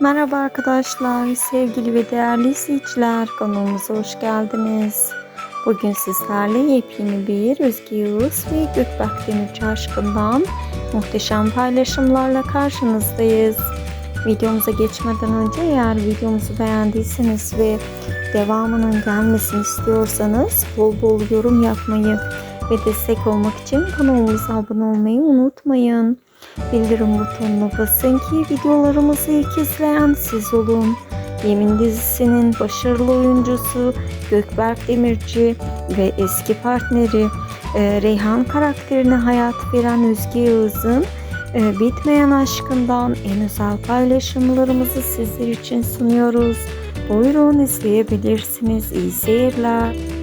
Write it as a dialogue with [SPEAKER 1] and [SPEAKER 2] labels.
[SPEAKER 1] Merhaba arkadaşlar, sevgili ve değerli izleyiciler, kanalımıza hoş geldiniz. Bugün sizlerle yepyeni bir Özge Yağız ve Gökberk Demirci aşkından muhteşem paylaşımlarla karşınızdayız. Videomuza geçmeden önce eğer videomuzu beğendiyseniz ve devamının gelmesini istiyorsanız bol bol yorum yapmayı ve destek olmak için kanalımıza abone olmayı unutmayın. Bildirim butonuna basın ki videolarımızı ilk izleyen siz olun. Yemin dizisinin başarılı oyuncusu Gökberk Demirci ve eski partneri e, Reyhan karakterine hayat veren Özge Yağız'ın e, bitmeyen aşkından en özel paylaşımlarımızı sizler için sunuyoruz. Buyurun izleyebilirsiniz. İyi seyirler.